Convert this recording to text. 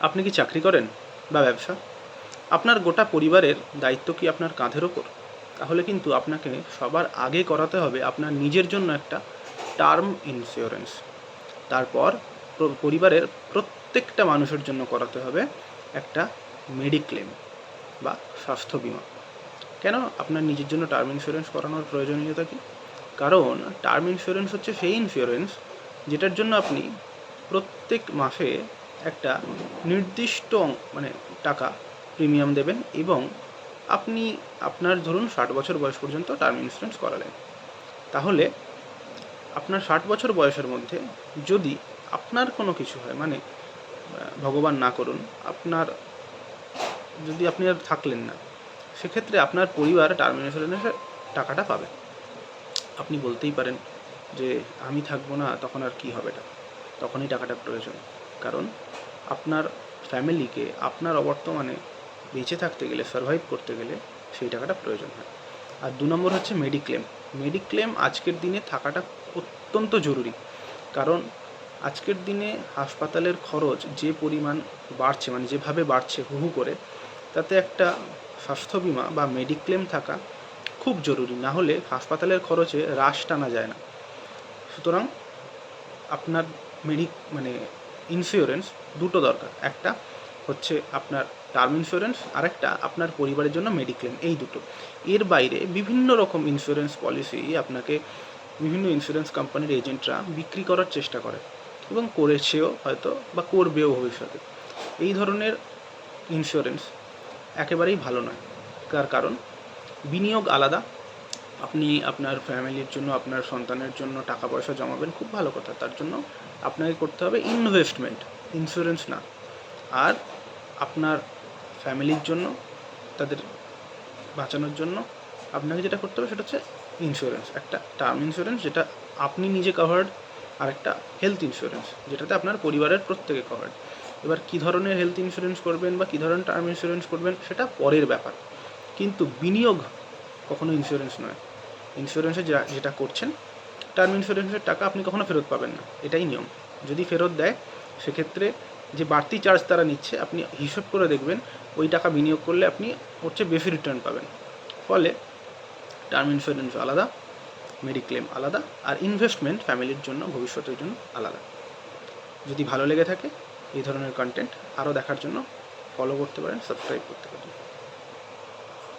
আপনি কি চাকরি করেন বা ব্যবসা? আপনার গোটা পরিবারের দায়িত্ব কি আপনার কাঁধের ওপর? তাহলে কিন্তু আপনাকে সবার আগে করাতে হবে আপনার নিজের জন্য একটা টার্ম ইন্স্যুরেন্স তারপর পরিবারের প্রত্যেকটা মানুষের জন্য করাতে হবে একটা মেডিক্লেম বা স্বাস্থ্য বিমা। কেন? আপনার নিজের জন্য টার্ম ইন্স্যুরেন্স করানোর প্রয়োজনীয়তা কি? কারণ টার্ম ইন্স্যুরেন্স হচ্ছে সেই ইন্স্যুরেন্স যেটার জন্য আপনি প্রত্যেক মাসে একটা নির্দিষ্ট মানে টাকা প্রিমিয়াম দেবেন এবং আপনি, আপনার ধরুন ষাট বছর বয়স পর্যন্ত টার্ম ইন্স্যুরেন্স করালেন। তাহলে আপনার ষাট বছর বয়সের মধ্যে যদি আপনার কোনো কিছু হয় মানে ভগবান না করুন, আপনার, যদি আপনি আর থাকলেন না, সেক্ষেত্রে আপনার পরিবার টার্ম ইন্স্যুরেন্সের টাকাটা পাবে। আপনি বলতেই পারেন যে, আমি থাকব না, তখন আর কি হবে এটা? তখনই টাকাটা প্রয়োজন। কারণ আপনার ফ্যামিলিকে আপনার অবর্তমানে বেঁচে থাকতে গেলে সার্ভাইভ করতে গেলে সেই টাকাটা প্রয়োজন হয়। আর দু নম্বর হচ্ছে মেডিক্লেম মেডিক্লেম আজকের দিনে থাকাটা অত্যন্ত জরুরি। কারণ আজকের দিনে হাসপাতালের খরচ যে পরিমাণ বাড়ছে মানে যেভাবে বাড়ছে হু হু করে, তাতে একটা স্বাস্থ্য বিমা বা মেডিক্লেম থাকা খুব জরুরি। না হলে হাসপাতালের খরচে হ্রাস টানা যায় না। সুতরাং আপনার মেডিক মানে ইন্স্যুরেন্স দুটো দরকার। একটা হচ্ছে আপনার টার্ম ইন্স্যুরেন্স আর একটা আপনার পরিবারের জন্য মেডিক্লেম এই দুটো। এর বাইরে বিভিন্ন রকম ইন্স্যুরেন্স পলিসি আপনাকে বিভিন্ন ইন্স্যুরেন্স কোম্পানির এজেন্টরা বিক্রি করার চেষ্টা করে এবং করেছেও হয়তো বা করবেও ভবিষ্যতে। এই ধরনের ইন্স্যুরেন্স একেবারেই ভালো নয়। তার কারণ? বিনিয়োগ আলাদা আপনি আপনার ফ্যামিলির জন্য, আপনার সন্তানের জন্য টাকা পয়সা জমাবেন, খুব ভালো কথা। তার জন্য আপনাকে করতে হবে ইনভেস্টমেন্ট ইন্স্যুরেন্স না। আর আপনার ফ্যামিলির জন্য, তাদের বাঁচানোর জন্য আপনাকে যেটা করতে হবে সেটা হচ্ছে ইন্স্যুরেন্স একটা টার্ম ইন্স্যুরেন্স যেটা আপনি নিজে কাভার্ড আর একটা হেলথ ইন্স্যুরেন্স যেটাতে আপনার পরিবারের প্রত্যেকে কাভার্ড এবার কী ধরনের হেলথ ইন্স্যুরেন্স করবেন বা কী ধরনের টার্ম ইন্স্যুরেন্স করবেন সেটা পরের ব্যাপার। কিন্তু বিনিয়োগ কখনো ইন্স্যুরেন্স নয়। ইন্স্যুরেন্সে যেটা করছেন টার্ম ইন্স্যুরেন্সের টাকা আপনি কখনো ফেরত পাবেন না। এটাই নিয়ম। যদি ফেরত দেয়, সেক্ষেত্রে যে বাড়তি চার্জ তারা নিচ্ছে, আপনি হিসেব করে দেখবেন, ওই টাকা বিনিয়োগ করলে আপনি ওর চেয়ে বেশি রিটার্ন পাবেন। ফলে টার্ম ইন্স্যুরেন্স আলাদা মেডিক্লেম আলাদা, আর ইনভেস্টমেন্ট ফ্যামিলির জন্য, ভবিষ্যতের জন্য আলাদা। যদি ভালো লেগে থাকে, এই ধরনের কন্টেন্ট আরও দেখার জন্য ফলো করতে পারেন সাবস্ক্রাইব করতে পারেন।